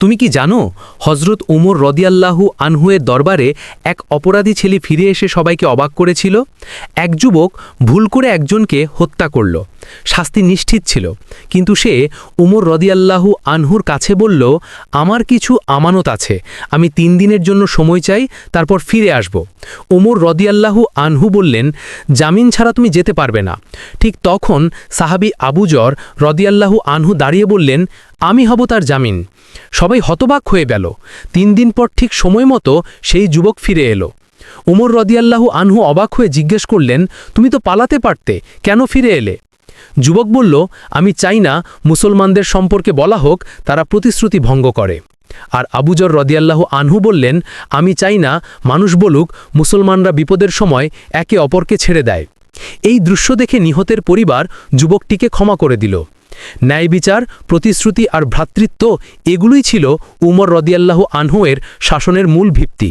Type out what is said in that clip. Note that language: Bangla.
তুমি কি জানো হজরত উমর রদিয়াল্লাহু আনহুয়ের দরবারে এক অপরাধী ছেলে ফিরে এসে সবাইকে অবাক করেছিল? এক যুবক ভুল করে একজনকে হত্যা করল। শাস্তি নিশ্চিত ছিল। কিন্তু সে উমর রদিয়াল্লাহু আনহুর কাছে বলল, আমার কিছু আমানত আছে। আমি তিন দিনের জন্য সময় চাই, তারপর ফিরে আসব। উমর রদিয়াল্লাহু আনহু বললেন, জামিন ছাড়া তুমি যেতে পারবে না। ঠিক তখন সাহাবি আবুজর রদিয়াল্লাহু আনহু দাঁড়িয়ে বললেন আমি হব তার জামিন। সবাই হতবাক হয়ে গেল। তিন দিন পর ঠিক সময় মতো সেই যুবক ফিরে এলো। উমর রদিয়াল্লাহু আনহু অবাক হয়ে জিজ্ঞেস করলেন, তুমি তো পালাতে পারতে, কেন ফিরে এলে? যুবক বলল, আমি চাই না মুসলমানদের সম্পর্কে বলা হোক, তারা প্রতিশ্রুতি ভঙ্গ করে। আর আবুজর রদিয়াল্লাহু আনহু বললেন, আমি চাই না মানুষ বলুক, মুসলমানরা বিপদের সময় একে অপরকে ছেড়ে দেয়। এই দৃশ্য দেখে নিহতের পরিবার যুবকটিকে ক্ষমা করে দিল। ন্যায় বিচার প্রতিশ্রুতি আর ভ্রাতৃত্ব এগুলোই ছিল উমর রদিয়াল্লাহ আনহুয়ের শাসনের মূল ভিত্তি।